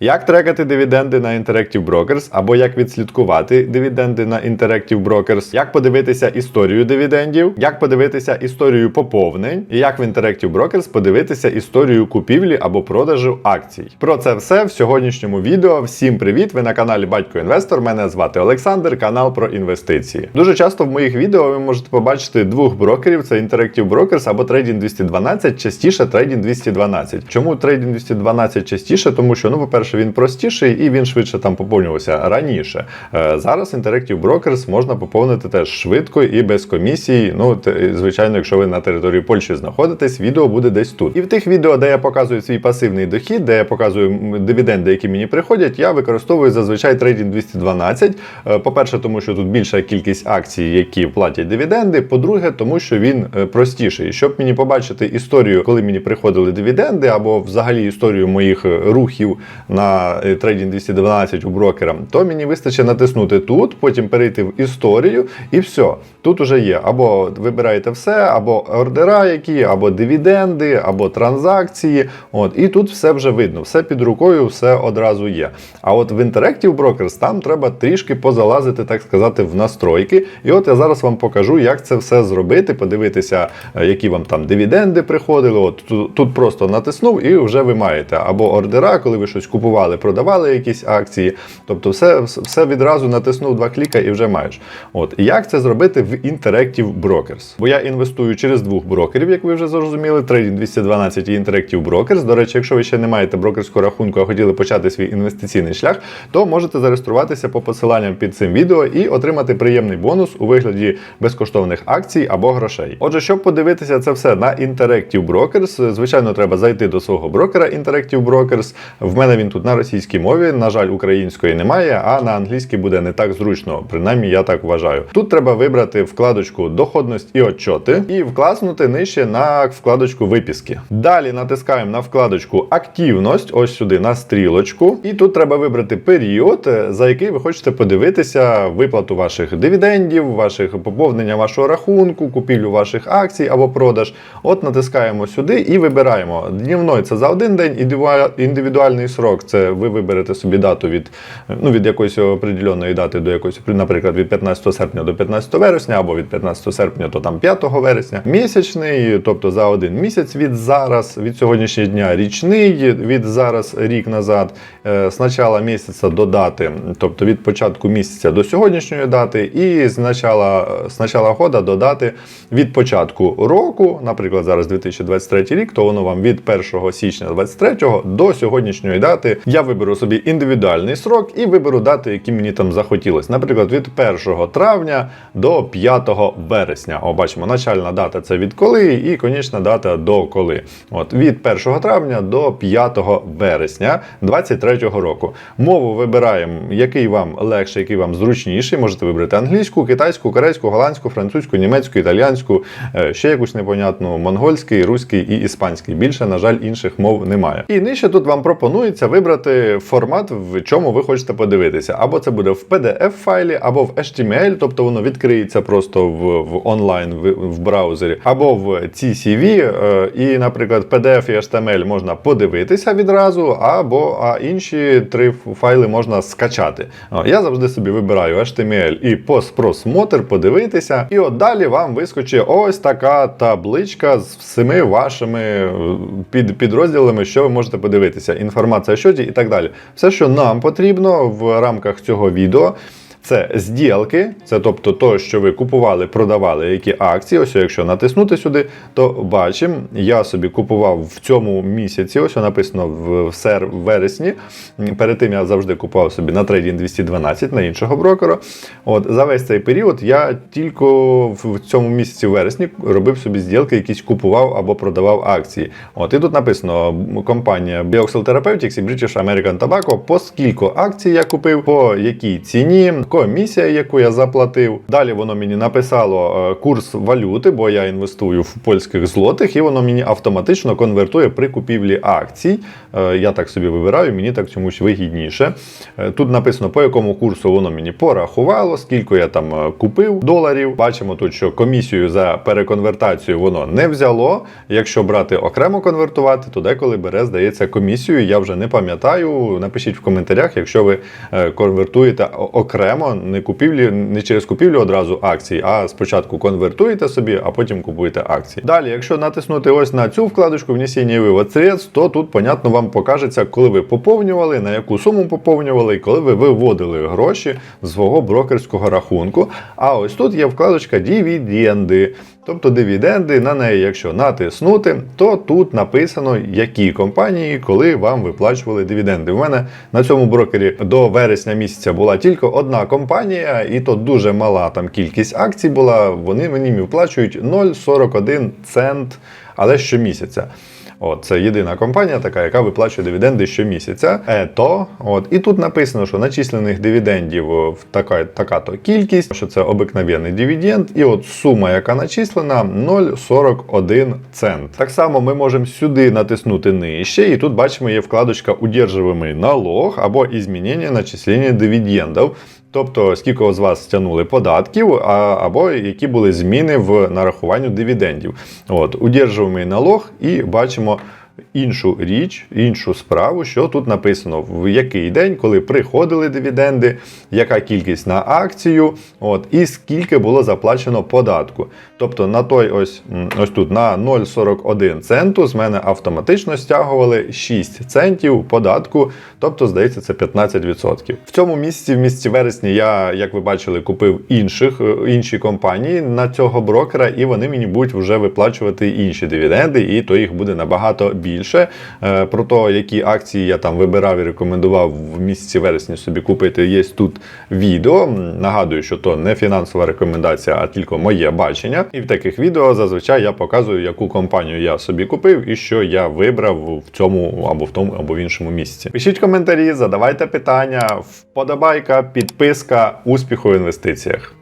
Як трекати дивіденди на Interactive Brokers, або як відслідкувати дивіденди на Interactive Brokers, як подивитися історію дивідендів, як подивитися історію поповнень, і як в Interactive Brokers подивитися історію купівлі або продажу акцій. Про це все в сьогоднішньому відео. Всім привіт! Ви на каналі Батько Інвестор. Мене звати Олександр, канал про інвестиції. Дуже часто в моїх відео ви можете побачити двох брокерів: це Interactive Brokers або Trading 212, частіше Trading 212. Чому Trading 212 частіше? Тому що, ну, по-перше, він простіший і він швидше там поповнювався раніше. Е, Зараз Interactive Brokers можна поповнити теж швидко і без комісії. Ну, звичайно, якщо ви на території Польщі знаходитесь, відео буде десь тут. І в тих відео, де я показую свій пасивний дохід, де я показую дивіденди, які мені приходять, я використовую зазвичай Trading 212. Е, По-перше, тому що тут більша кількість акцій, які платять дивіденди. По-друге, тому що він е, простіший. Щоб мені побачити історію, коли мені приходили дивіденди, або взагалі історію моїх е, рухів на е, Trading 212 у брокера, то мені вистачить натиснути тут, потім перейти в історію, і все. Тут уже є. Або вибираєте все, або ордера, які, або дивіденди, або транзакції. От, і тут все вже видно, все під рукою, все одразу є. А от в Interactive Brokers там треба трішки позалазити, так сказати, в настройки. І от я зараз вам покажу, як це все зробити, подивитися, е, які вам там дивіденди приходили. От тут, просто натиснув і вже ви маєте. Або ордера, коли ви щось купували, продавали якісь акції. Тобто, все, все відразу натиснув два кліка і вже маєш. От як це зробити в Interactive Brokers? Бо я інвестую через двох брокерів, як ви вже зрозуміли, Trading 212 і Interactive Brokers. До речі, якщо ви ще не маєте брокерського рахунку, а хотіли почати свій інвестиційний шлях, то можете зареєструватися по посиланням під цим відео і отримати приємний бонус у вигляді безкоштовних акцій або грошей. Отже, щоб подивитися це все на Interactive Brokers, звичайно, треба зайти до свого брокера Interactive Brokers. В мене він тут на російській мові. На жаль, української немає, а на англійській буде не так зручно. Принаймні, я так вважаю. Тут треба вибрати вкладочку доходність і отчоти і вкласнути нижче на вкладочку виписки. Далі натискаємо на вкладочку активність, ось сюди на стрілочку. І тут треба вибрати період, е, за який ви хочете подивитися виплату ваших дивідендів, ваших поповнення вашого рахунку, купівлю ваших акцій або продаж. От натискаємо сюди і вибираємо. Днівной це за один день, індивідуальний срок це ви виберете собі дату від, ну, від якоїсь определеної дати до якоїсь, наприклад, від 15 серпня до 15 вересня, або від 15 серпня до там 5 вересня. Місячний, тобто за один місяць від зараз, від сьогоднішнього дня річний, від зараз рік назад, е, з начала місяця до дати, тобто від початку місяця до сьогоднішньої дати, і з начала, з начала года до дати від початку року, наприклад, зараз 2023 рік, то воно вам від 1 січня 2023 до сьогоднішньої дати. Я виберу собі індивідуальний срок і виберу дати, які мені там захотілось. Наприклад, від 1 травня до 5 вересня. О, бачимо, начальна дата це від коли, і конечна дата до коли. От від 1 травня до 5 вересня 2023 року. Мову вибираємо, який вам легше, який вам зручніший. Можете вибрати англійську, китайську, корейську, голландську, французьку, німецьку, італіянську, е, ще якусь непонятну монгольський, руський і іспанський. Більше, на жаль, інших мов немає. І нижче тут вам пропонується вибрати формат, в чому ви хочете подивитися. Або це буде в PDF файлі, або в HTML, тобто воно відкриється просто в, в онлайн в, в браузері, або в CSV. е, І, наприклад, PDF і HTML можна подивитися відразу, або а інші три файли можна скачати. Я завжди собі вибираю HTML і постпросмотр, подивитися. І от далі вам вискочить ось така табличка з всіми вашими е, під, підрозділами, що ви можете подивитися. Інформація щодо і так далі. Все, що нам потрібно в рамках цього відео. Це зділки, це тобто то, що ви купували, продавали які акції. Ось якщо натиснути сюди, то бачимо, я собі купував в цьому місяці, ось написано в сер вересні. Перед тим я завжди купував собі на Trading 212 на іншого брокера. От за весь цей період я тільки в цьому місяці вересні робив собі зділки, якісь купував або продавав акції. От і тут написано компанія Bioxel Therapeutics і British American Tobacco, по скільки акцій я купив, по якій ціні, комісія, яку я заплатив. Далі воно мені написало е, курс валюти, бо я інвестую в польських злотих, і воно мені автоматично конвертує при купівлі акцій. Е, Я так собі вибираю, мені так чомусь вигідніше. Е, Тут написано, по якому курсу воно мені порахувало, скільки я там купив доларів. Бачимо тут, що комісію за переконвертацію воно не взяло. Якщо брати окремо конвертувати, то деколи бере, здається, комісію. Я вже не пам'ятаю. Напишіть в коментарях, якщо ви конвертуєте о- не купівлі, не через купівлю одразу акцій, а спочатку конвертуєте собі, а потім купуєте акції. Далі, якщо натиснути ось на цю вкладочку внесіння вивод средств, то тут, понятно, вам покажеться, коли ви поповнювали, на яку суму поповнювали, і коли ви виводили гроші з свого брокерського рахунку. А ось тут є вкладочка дивіденди. Тобто дивіденди на неї, якщо натиснути, то тут написано, які компанії, коли вам виплачували дивіденди. У мене на цьому брокері до вересня місяця була тільки одна компанія, і то дуже мала там кількість акцій була. Вони мені виплачують 0,41 цент, але щомісяця. От, це єдина компанія, така, яка виплачує дивіденди щомісяця. Ето, от, і тут написано, що начислених дивідендів в така, така-то кількість, що це обикновенний дивіденд, і от сума, яка начислена, 0,41 цент. Так само ми можемо сюди натиснути нижче, і тут бачимо, є вкладочка «Удерживаемый налог або «Изменение начислення дивідендів. Тобто, скільки з вас стягнули податків, а, або які були зміни в нарахуванню дивідендів. От, удержуємий налог, і бачимо іншу річ, іншу справу, що тут написано, в який день, коли приходили дивіденди, яка кількість на акцію, от, і скільки було заплачено податку. Тобто на той ось, ось тут на 0,41 центу з мене автоматично стягували 6 центів податку, тобто, здається, це 15%. В цьому місяці, в місяці вересні, я, як ви бачили, купив інших, е, інші компанії на цього брокера, і вони мені будуть вже виплачувати інші дивіденди, і то їх буде набагато більше. Е, Про те, які акції я там вибирав і рекомендував в місяці вересні собі купити, є тут відео. Нагадую, що то не фінансова рекомендація, а тільки моє бачення. І в таких відео зазвичай я показую, яку компанію я собі купив і що я вибрав в цьому або в тому, або в іншому місці. Пишіть коментарі, задавайте питання, вподобайка, підписка, успіху в інвестиціях.